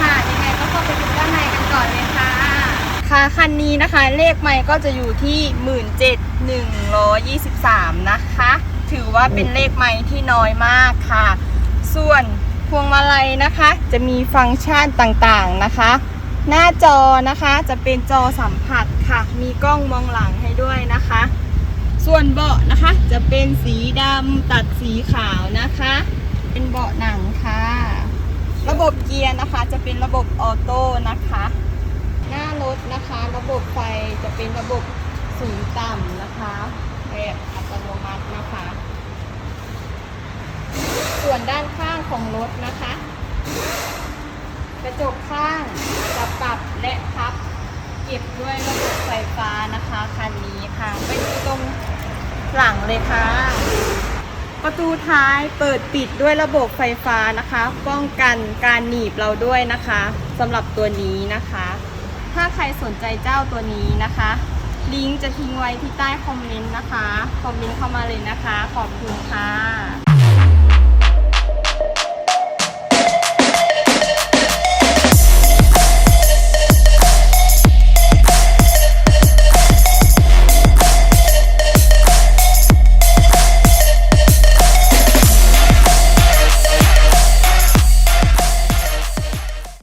ค่ะยังไงก็เข้าไปดูด้านในกันก่อนเลยค่ะ ค่ะคันนี้นะคะเลขไม่ก็จะอยู่ที่ 17,123 นะคะ ถือว่าเป็นเลขไม่ที่น้อยมากค่ะ ส่วนพวงมาลัยนะคะ จะมีฟังก์ชันต่างๆนะคะ หน้าจอนะคะจะเป็นจอสัมผัสค่ะ มีกล้องมองหลังให้ด้วยนะคะ ส่วนเบาะนะคะจะเป็นสีดำตัดสีขาวนะคะ เป็นเบาะหนั บบเกียร์นะคะจะเป็นระบบออโต้นะคะ หน้ารถนะคะ ระบบไฟจะเป็นระบบสูงต่ำนะคะแบบอัตโนมัตินะคะ ส่วนด้านข้างของรถนะคะ กระจกข้างจะปรับและพับ เก็บด้วยระบบไฟฟ้านะคะคันนี้ค่ะไปดูตรงหลังเลยค่ะ ประตูท้ายเปิดปิดด้วยระบบไฟฟ้านะคะ ป้องกันการหนีบเราด้วยนะคะสำหรับตัวนี้นะคะ ถ้าใครสนใจเจ้าตัวนี้นะคะ ลิงก์จะทิ้งไว้ที่ใต้คอมเมนต์นะคะ คอมเมนต์เข้ามาเลยนะคะ ขอบคุณค่ะ